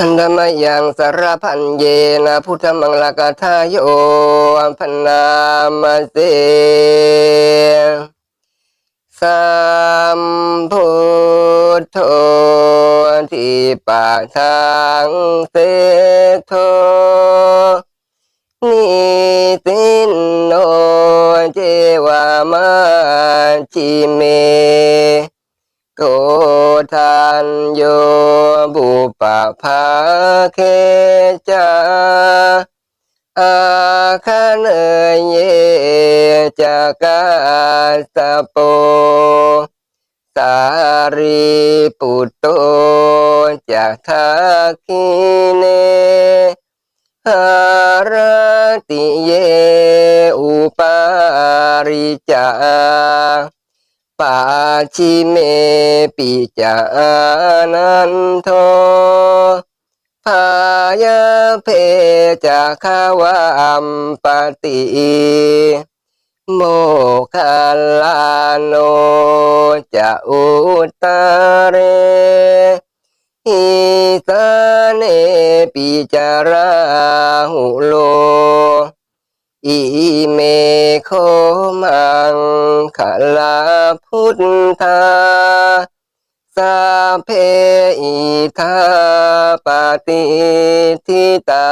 อันธรรมยังสารพันเยนะพุทธมังลกทายโยพันนามาเสสัมพุทโธที่ปากทางเสกโทนิตินโนเจวามาชิเมโก ทันโยบุปภาเคจาอาคันเยจากาสโป สารีปุตโตจากทักิเนหารติเยอุปาริจา ปาชิเมปิจานันโทพายาเพจาคาวามปติโมคัลลาโนจะอุตเรหิสาเนปิจาราหุโล อิเมโคมังขลาพุทธาสาเพอิทาปฏิทิตา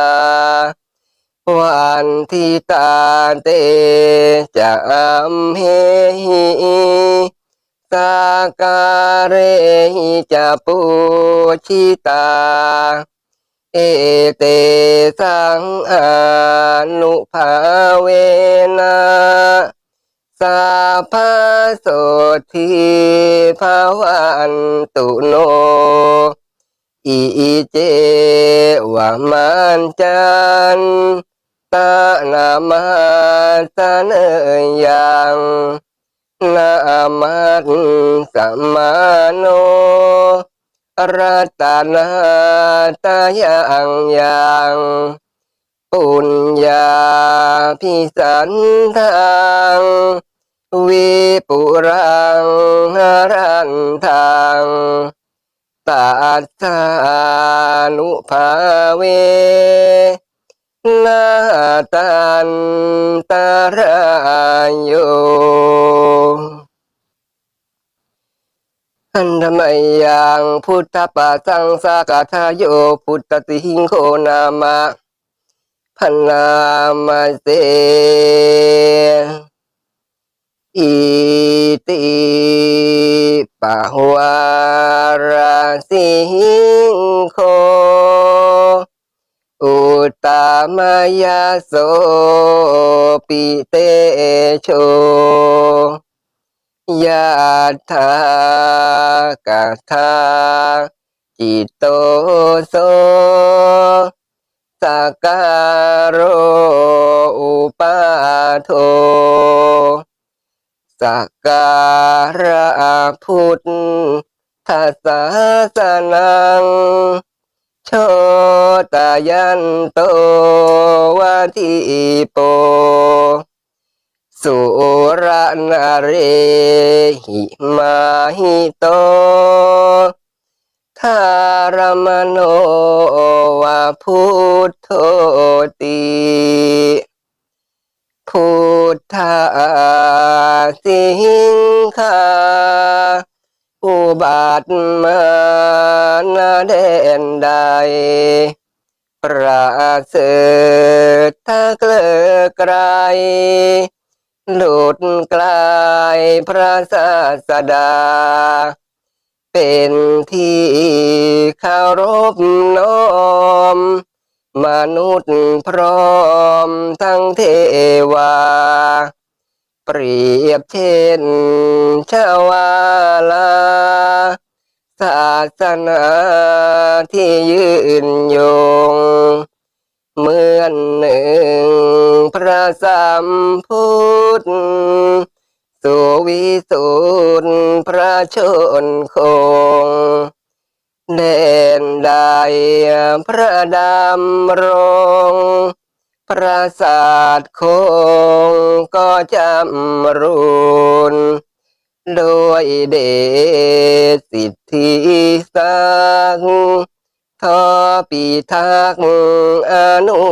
วันทิตาเตจะอัมเหหิสาการเหิจะปุชิตา เอเตสังอานุภาเวนะสัพพโสทิภาวันตุโน อิเจวามันจันตานามาสเนยังนามัสสัมมาโน รัตนาตายังยังปุญญาพิสันทางวิปุรังรันทางตัสสานุภาเวนาตันตารายโย อันธรรมยังพุทธปัสสังสากาทาโยพุทธติหิงโคนามะพันนามาเสอิติปะวาราสิหิงโค อุตตมายาโสปิเตโช ยะถากะทาจิตโตโสสักการโรอุปาโทสักการะพุทธศาสนังโชตยันโตวาทิโป สุรนาเรหิมาหิโตทารมโนวาพุทโธติพุทธาสิงคาอุบัติมานาเดนใดประเสริฐเกลือไกล หลุดกลายพระศาสดา เป็นที่เคารพน้อม มนุษย์พร้อมทั้งเทวา เปรียบเช่นชาวาลา ศาสนาที่ยืนยงเหมือนหนึ่ง พระสัมพุทธสุวิสุทธพระชนคงแดนใดพระดำรงปราสาทคงก็จำรุนด้วยเดชสิทธิสังทอปีทักอนุ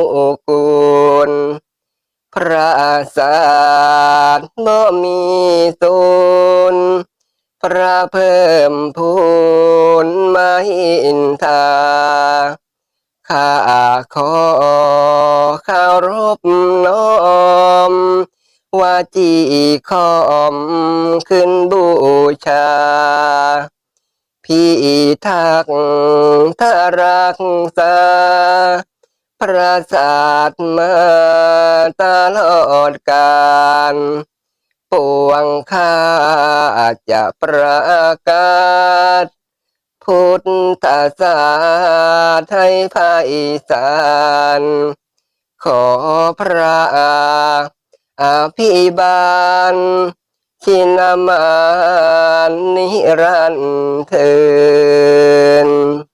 ระศาสตร์บ่มีตูนพระเพิ่มพูนมาหินทาข้าขอเคารพน้อมวาจีคอมขึ้นบูชา พี่ทักทารักษา พระศาสตร์มาตลอดกาลปวงข้าจะประกาศ พุทธศาสตร์ให้ภาคอีสานขอพระอภิบาลชินามานนิรันเถิด